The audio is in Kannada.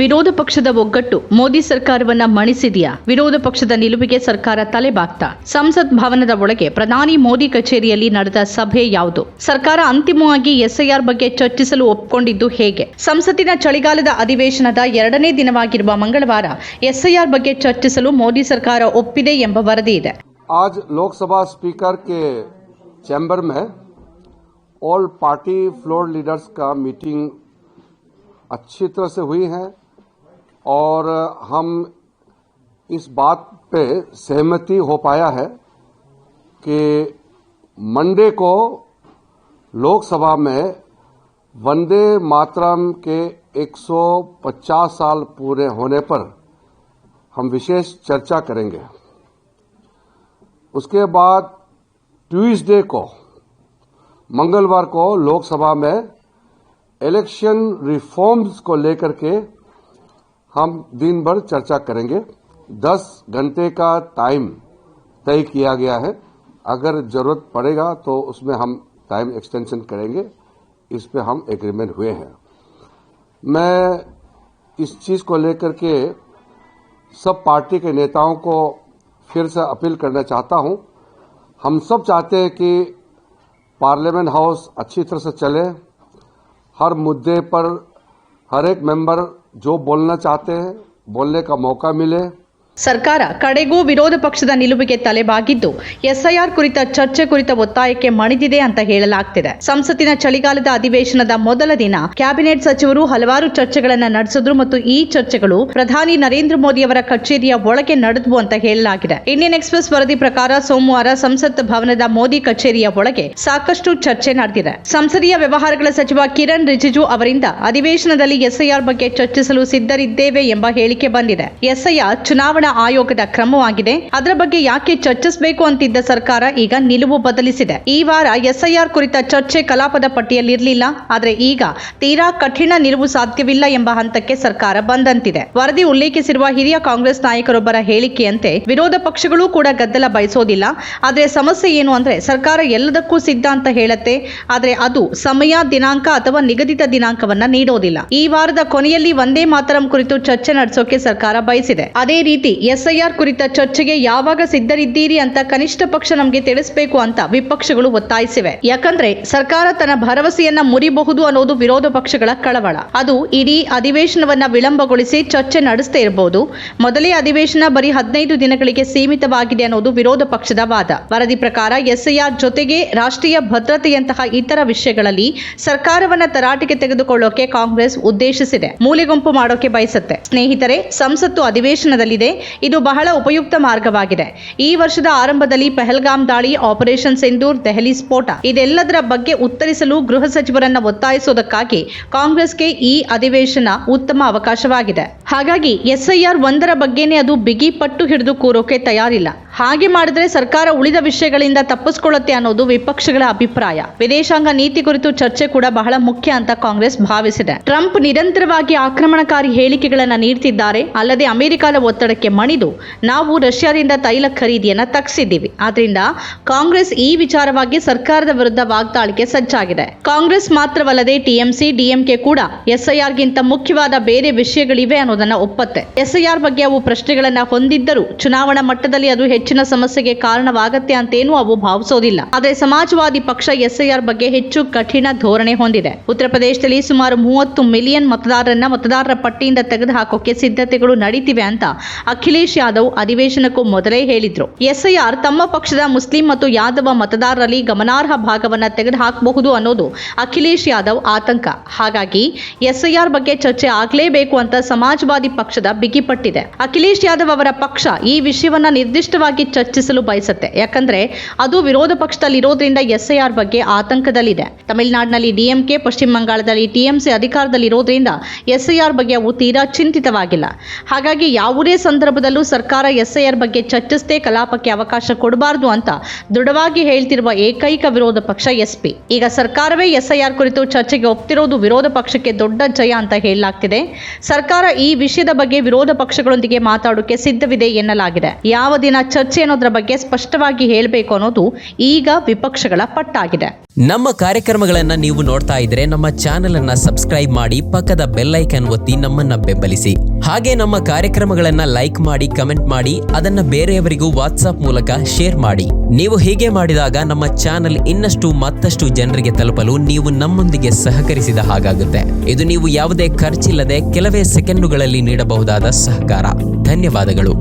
ವಿರೋಧ ಪಕ್ಷದ ಒಗ್ಗಟ್ಟು ಮೋದಿ ಸರ್ಕಾರವನ್ನ ಮಣಿಸಿದೆಯಾ ವಿರೋಧ ಪಕ್ಷದ ನಿಲುವಿಗೆ ಸರ್ಕಾರ ತಲೆಬಾಗ್ತಾ ಸಂಸತ್ ಭವನದ ಒಳಗೆ ಪ್ರಧಾನಿ ಮೋದಿ ಕಚೇರಿಯಲ್ಲಿ ನಡೆದ ಸಭೆ ಯಾವುದು ಸರ್ಕಾರ ಅಂತಿಮವಾಗಿ ಎಸ್ಐಆರ್ ಬಗ್ಗೆ ಚರ್ಚಿಸಲು ಒಪ್ಪಿಕೊಂಡಿದ್ದು ಹೇಗೆ ಸಂಸತ್ತಿನ ಚಳಿಗಾಲದ ಅಧಿವೇಶನದ ಎರಡನೇ ದಿನವಾಗಿರುವ ಮಂಗಳವಾರ ಎಸ್ಐಆರ್ ಬಗ್ಗೆ ಚರ್ಚಿಸಲು ಮೋದಿ ಸರ್ಕಾರ ಒಪ್ಪಿದೆ ಎಂಬ ವರದಿ ಇದೆ आज लोकसभा स्पीकर के चैम्बर में ऑल पार्टी फ्लोर लीडर्स का मीटिंग अच्छी तरह से हुई है और हम इस बात पे सहमति हो पाया है कि मंडे को लोकसभा में वंदे मातरम के 150 साल पूरे होने पर हम विशेष चर्चा करेंगे। उसके बाद ट्यूसडे को, मंगलवार को लोकसभा में इलेक्शन रिफॉर्म्स को लेकर के हम दिन भर चर्चा करेंगे। दस घंटे का टाइम तय किया गया है। अगर ज़रूरत पड़ेगा तो उसमें हम टाइम एक्सटेंशन करेंगे। इस पे हम एग्रीमेंट हुए हैं। मैं इस चीज़ को लेकर के सब पार्टी के नेताओं को फिर से अपील करना चाहता हूँ। हम सब चाहते हैं कि पार्लियामेंट हाउस अच्छी तरह से चले। हर मुद्दे पर हर एक मेंबर जो बोलना चाहते हैं बोलने का मौका मिले ಸರ್ಕಾರ ಕಡೆಗೂ ವಿರೋಧ ಪಕ್ಷದ ನಿಲುವಿಗೆ ತಲೆಬಾಗಿದ್ದು, ಎಸ್ಐಆರ್ ಕುರಿತ ಚರ್ಚೆ ಕುರಿತ ಒತ್ತಾಯಕ್ಕೆ ಮಣಿದಿದೆ ಅಂತ ಹೇಳಲಾಗ್ತಿದೆ. ಸಂಸತ್ತಿನ ಚಳಿಗಾಲದ ಅಧಿವೇಶನದ ಮೊದಲ ದಿನ ಕ್ಯಾಬಿನೆಟ್ ಸಚಿವರು ಹಲವಾರು ಚರ್ಚೆಗಳನ್ನು ನಡೆಸಿದ್ರು ಮತ್ತು ಈ ಚರ್ಚೆಗಳು ಪ್ರಧಾನಿ ನರೇಂದ್ರ ಮೋದಿ ಅವರ ಕಚೇರಿಯ ಒಳಗೆ ನಡೆದವು ಅಂತ ಹೇಳಲಾಗಿದೆ. ಇಂಡಿಯನ್ ಎಕ್ಸ್ಪ್ರೆಸ್ ವರದಿ ಪ್ರಕಾರ ಸೋಮವಾರ ಸಂಸತ್ ಭವನದ ಮೋದಿ ಕಚೇರಿಯ ಒಳಗೆ ಸಾಕಷ್ಟು ಚರ್ಚೆ ನಡೆದಿದೆ. ಸಂಸದೀಯ ವ್ಯವಹಾರಗಳ ಸಚಿವ ಕಿರಣ್ ರಿಜಿಜು ಅವರಿಂದ ಅಧಿವೇಶನದಲ್ಲಿ ಎಸ್ಐಆರ್ ಬಗ್ಗೆ ಚರ್ಚಿಸಲು ಸಿದ್ಧರಿದ್ದೇವೆ ಎಂಬ ಹೇಳಿಕೆ ಬಂದಿದೆ. ಎಸ್ಐಆರ್ ಚುನಾವಣಾ ಆಯೋಗದ ಕ್ರಮವಾಗಿದೆ. ಅದರ ಬಗ್ಗೆ ಯಾಕೆ ಚರ್ಚಿಸಬೇಕು ಅಂತಿದ್ದ ಸರ್ಕಾರ ಈಗ ನಿಲುವು ಬದಲಿಸಿದೆ. ಈ ವಾರ ಎಸ್ಐಆರ್ ಕುರಿತ ಚರ್ಚೆ ಕಲಾಪದ ಪಟ್ಟಿಯಲ್ಲಿರಲಿಲ್ಲ. ಆದರೆ ಈಗ ತೀರಾ ಕಠಿಣ ನಿಲುವು ಸಾಧ್ಯವಿಲ್ಲ ಎಂಬ ಹಂತಕ್ಕೆ ಸರ್ಕಾರ ಬಂದಂತಿದೆ. ವರದಿ ಉಲ್ಲೇಖಿಸಿರುವ ಹಿರಿಯ ಕಾಂಗ್ರೆಸ್ ನಾಯಕರೊಬ್ಬರ ಹೇಳಿಕೆಯಂತೆ ವಿರೋಧ ಪಕ್ಷಗಳು ಕೂಡ ಗದ್ದಲ ಬಯಸೋದಿಲ್ಲ. ಆದರೆ ಸಮಸ್ಯೆ ಏನು ಅಂದ್ರೆ ಸರ್ಕಾರ ಎಲ್ಲದಕ್ಕೂ ಸಿದ್ಧ ಅಂತ ಹೇಳತ್ತೆ. ಆದರೆ ಅದು ಸಮಯ, ದಿನಾಂಕ ಅಥವಾ ನಿಗದಿತ ದಿನಾಂಕವನ್ನ ನೀಡೋದಿಲ್ಲ. ಈ ವಾರದ ಕೊನೆಯಲ್ಲಿ ಒಂದೇ ಮಾತರಂ ಕುರಿತು ಚರ್ಚೆ ನಡೆಸೋಕೆ ಸರ್ಕಾರ ಬಯಸಿದೆ. ಅದೇ ರೀತಿ ಎಸ್ಐಆರ್ ಕುರಿತ ಚರ್ಚೆಗೆ ಯಾವಾಗ ಸಿದ್ಧರಿದ್ದೀರಿ ಅಂತ ಕನಿಷ್ಠ ಪಕ್ಷ ನಮಗೆ ತಿಳಿಸಬೇಕು ಅಂತ ವಿಪಕ್ಷಗಳು ಒತ್ತಾಯಿಸಿವೆ. ಯಾಕಂದ್ರೆ ಸರ್ಕಾರ ತನ್ನ ಭರವಸೆಯನ್ನ ಮುರಿಬಹುದು ಅನ್ನೋದು ವಿರೋಧ ಪಕ್ಷಗಳ ಕಳವಳ. ಅದು ಇಡೀ ಅಧಿವೇಶನವನ್ನ ವಿಳಂಬಗೊಳಿಸಿ ಚರ್ಚೆ ನಡೆಸದೇ ಇರಬಹುದು ಮೊದಲೇ ಅಧಿವೇಶನ ಬರೀ ಹದಿನೈದು ದಿನಗಳಿಗೆ ಸೀಮಿತವಾಗಿದೆ ಅನ್ನೋದು ವಿರೋಧ ಪಕ್ಷದ ವಾದ. ವರದಿ ಪ್ರಕಾರ ಎಸ್ಐಆರ್ ಜೊತೆಗೆ ರಾಷ್ಟ್ರೀಯ ಭದ್ರತೆಯಂತಹ ಇತರ ವಿಷಯಗಳಲ್ಲಿ ಸರ್ಕಾರವನ್ನ ತರಾಟೆಗೆ ತೆಗೆದುಕೊಳ್ಳೋಕೆ ಕಾಂಗ್ರೆಸ್ ಉದ್ದೇಶಿಸಿದೆ. ಮೂಲೆಗುಂಪು ಮಾಡೋಕೆ ಬಯಸುತ್ತೆ. ಸ್ನೇಹಿತರೆ, ಸಂಸತ್ತು ಅಧಿವೇಶನದಲ್ಲಿದೆ. ಇದು ಬಹಳ ಉಪಯುಕ್ತ ಮಾರ್ಗವಾಗಿದೆ. ಈ ವರ್ಷದ ಆರಂಭದಲ್ಲಿ ಪೆಹಲ್ಗಾಮ್ ದಾಳಿ ಆಪರೇಷನ್ ಸಿಂಧೂರ್ ದೆಹಲಿ ಸ್ಫೋಟ. ಇದೆಲ್ಲದರ ಬಗ್ಗೆ ಉತ್ತರಿಸಲು ಗೃಹ ಸಚಿವರನ್ನ ಒತ್ತಾಯಿಸುವುದಕ್ಕಾಗಿ ಕಾಂಗ್ರೆಸ್ಗೆ ಈ ಅಧಿವೇಶನ ಉತ್ತಮ ಅವಕಾಶವಾಗಿದೆ. ಹಾಗಾಗಿ ಎಸ್ಐಆರ್ ಒಂದರ ಬಗ್ಗೆನೇ ಅದು ಬಿಗಿ ಪಟ್ಟು ಹಿಡಿದು ಕೂರೋಕೆ ತಯಾರಿಲ್ಲ. ಹಾಗೆ ಮಾಡಿದ್ರೆ ಸರ್ಕಾರ ಉಳಿದ ವಿಷಯಗಳಿಂದ ತಪ್ಪಿಸ್ಕೊಳ್ಳುತ್ತೆ ಅನ್ನೋದು ವಿಪಕ್ಷಗಳ ಅಭಿಪ್ರಾಯ. ವಿದೇಶಾಂಗ ನೀತಿ ಕುರಿತು ಚರ್ಚೆ ಕೂಡ ಬಹಳ ಮುಖ್ಯ ಅಂತ ಕಾಂಗ್ರೆಸ್ ಭಾವಿಸಿದೆ. ಟ್ರಂಪ್ ನಿರಂತರವಾಗಿ ಆಕ್ರಮಣಕಾರಿ ಹೇಳಿಕೆಗಳನ್ನ ನೀಡುತ್ತಿದ್ದಾರೆ ಅಲ್ಲದೆ ಅಮೆರಿಕದ ಒತ್ತಡಕ್ಕೆ ಮಣಿದು ನಾವು ರಷ್ಯಾದಿಂದ ತೈಲ ಖರೀದಿಯನ್ನ ತಗ್ಸಿದ್ದೀವಿ. ಆದ್ರಿಂದ ಕಾಂಗ್ರೆಸ್ ಈ ವಿಚಾರವಾಗಿ ಸರ್ಕಾರದ ವಿರುದ್ಧ ವಾಗ್ದಾಳಿಗೆ ಸಜ್ಜಾಗಿದೆ. ಕಾಂಗ್ರೆಸ್ ಮಾತ್ರವಲ್ಲದೆ ಟಿಎಂಸಿ, ಡಿಎಂಕೆ ಕೂಡ ಎಸ್ಐಆರ್ಗಿಂತ ಮುಖ್ಯವಾದ ಬೇರೆ ವಿಷಯಗಳಿವೆ ಅನ್ನೋದನ್ನ ಒಪ್ಪತ್ತೆ. ಎಸ್ಐಆರ್ ಬಗ್ಗೆ ಅವು ಪ್ರಶ್ನೆಗಳನ್ನ ಹೊಂದಿದ್ದರೂ ಚುನಾವಣಾ ಮಟ್ಟದಲ್ಲಿ ಅದು ಹೆಚ್ಚಿನ ಸಮಸ್ಯೆಗೆ ಕಾರಣವಾಗತ್ತೆ ಅಂತೇನು ಅವು ಭಾವಿಸೋದಿಲ್ಲ. ಆದರೆ ಸಮಾಜವಾದಿ ಪಕ್ಷ ಎಸ್ಐಆರ್ ಬಗ್ಗೆ ಹೆಚ್ಚು ಕಠಿಣ ಧೋರಣೆ ಹೊಂದಿದೆ. ಉತ್ತರ ಪ್ರದೇಶದಲ್ಲಿ ಸುಮಾರು ಮೂವತ್ತು ಮಿಲಿಯನ್ ಮತದಾರರನ್ನ ಮತದಾರರ ಪಟ್ಟಿಯಿಂದ ತೆಗೆದುಹಾಕೋಕೆ ಸಿದ್ಧತೆಗಳು ನಡೀತಿವೆ ಅಂತ ಅಖಿಲೇಶ್ ಯಾದವ್ ಅಧಿವೇಶನಕ್ಕೂ ಮೊದಲೇ ಹೇಳಿದ್ರು. ಎಸ್ಐಆರ್ ತಮ್ಮ ಪಕ್ಷದ ಮುಸ್ಲಿಂ ಮತ್ತು ಯಾದವ ಮತದಾರರಲ್ಲಿ ಗಮನಾರ್ಹ ಭಾಗವನ್ನ ತೆಗೆದುಹಾಕಬಹುದು ಅನ್ನೋದು ಅಖಿಲೇಶ್ ಯಾದವ್ ಆತಂಕ. ಹಾಗಾಗಿ ಎಸ್ಐಆರ್ ಬಗ್ಗೆ ಚರ್ಚೆ ಆಗಲೇಬೇಕು ಅಂತ ಸಮಾಜವಾದಿ ಪಕ್ಷದ ಬಿಗಿಪಟ್ಟಿದೆ. ಅಖಿಲೇಶ್ ಯಾದವ್ ಅವರ ಪಕ್ಷ ಈ ವಿಷಯವನ್ನ ನಿರ್ದಿಷ್ಟವಾಗಿ ಚರ್ಚಿಸಲು ಬಯಸುತ್ತೆ. ಯಾಕಂದ್ರೆ ಅದು ವಿರೋಧ ಪಕ್ಷದಲ್ಲಿ ಇರೋದ್ರಿಂದ ಎಸ್ಐಆರ್ ಬಗ್ಗೆ ಆತಂಕದಲ್ಲಿದೆ. ತಮಿಳುನಾಡಿನಲ್ಲಿ ಡಿಎಂಕೆ, ಪಶ್ಚಿಮ ಬಂಗಾಳದಲ್ಲಿ ಟಿಎಂಸಿ ಅಧಿಕಾರದಲ್ಲಿರೋದ್ರಿಂದ ಎಸ್ಐಆರ್ ಬಗ್ಗೆ ಅವು ತೀರಾ ಚಿಂತಿತವಾಗಿಲ್ಲ. ಹಾಗಾಗಿ ಯಾವುದೇ ಸಂದರ್ಭದಲ್ಲೂ ಸರ್ಕಾರ ಎಸ್ಐಆರ್ ಬಗ್ಗೆ ಚರ್ಚಿಸದೆ ಕಲಾಪಕ್ಕೆ ಅವಕಾಶ ಕೊಡಬಾರದು ಅಂತ ದೃಢವಾಗಿ ಹೇಳ್ತಿರುವ ಏಕೈಕ ವಿರೋಧ ಪಕ್ಷ ಎಸ್ಪಿ. ಈಗ ಸರ್ಕಾರವೇ ಎಸ್ಐಆರ್ ಕುರಿತು ಚರ್ಚೆಗೆ ಒಪ್ತಿರೋದು ವಿರೋಧ ಪಕ್ಷಕ್ಕೆ ದೊಡ್ಡ ಜಯ ಅಂತ ಹೇಳಲಾಗ್ತಿದೆ. ಸರ್ಕಾರ ಈ ವಿಷಯದ ಬಗ್ಗೆ ವಿರೋಧ ಪಕ್ಷಗಳೊಂದಿಗೆ ಮಾತಾಡೋಕೆ ಸಿದ್ಧವಿದೆ ಎನ್ನಲಾಗಿದೆ. ಯಾವ ದಿನ ಚರ್ಚೆ ಅನ್ನೋದ್ರ ಬಗ್ಗೆ ಸ್ಪಷ್ಟವಾಗಿ ಹೇಳಬೇಕು ಅನ್ನೋದು ಈಗ ವಿಪಕ್ಷಗಳ ಪಟ್ಟಾಗಿದೆ. ನಮ್ಮ ಕಾರ್ಯಕ್ರಮಗಳನ್ನ ನೀವು ನೋಡ್ತಾ ಇದ್ರೆ ನಮ್ಮ ಚಾನೆಲ್ ಅನ್ನ ಸಬ್ಸ್ಕ್ರೈಬ್ ಮಾಡಿ ಪಕ್ಕದ ಬೆಲ್ಲೈಕನ್ ಒತ್ತಿ ನಮ್ಮನ್ನ ಬೆಂಬಲಿಸಿ. ಹಾಗೆ ನಮ್ಮ ಕಾರ್ಯಕ್ರಮಗಳನ್ನ ಲೈಕ್ ಮಾಡಿ, ಕಮೆಂಟ್ ಮಾಡಿ, ಅದನ್ನ ಬೇರೆಯವರಿಗೂ ವಾಟ್ಸ್ಆಪ್ ಮೂಲಕ ಶೇರ್ ಮಾಡಿ. ನೀವು ಹೀಗೆ ಮಾಡಿದಾಗ ನಮ್ಮ ಚಾನೆಲ್ ಇನ್ನಷ್ಟು ಮತ್ತಷ್ಟು ಜನರಿಗೆ ತಲುಪಲು ನೀವು ನಮ್ಮೊಂದಿಗೆ ಸಹಕರಿಸಿದ ಹಾಗಾಗುತ್ತೆ. ಇದು ನೀವು ಯಾವುದೇ ಖರ್ಚಿಲ್ಲದೆ ಕೆಲವೇ ಸೆಕೆಂಡುಗಳಲ್ಲಿ ನೀಡಬಹುದಾದ ಸಹಕಾರ. ಧನ್ಯವಾದಗಳು.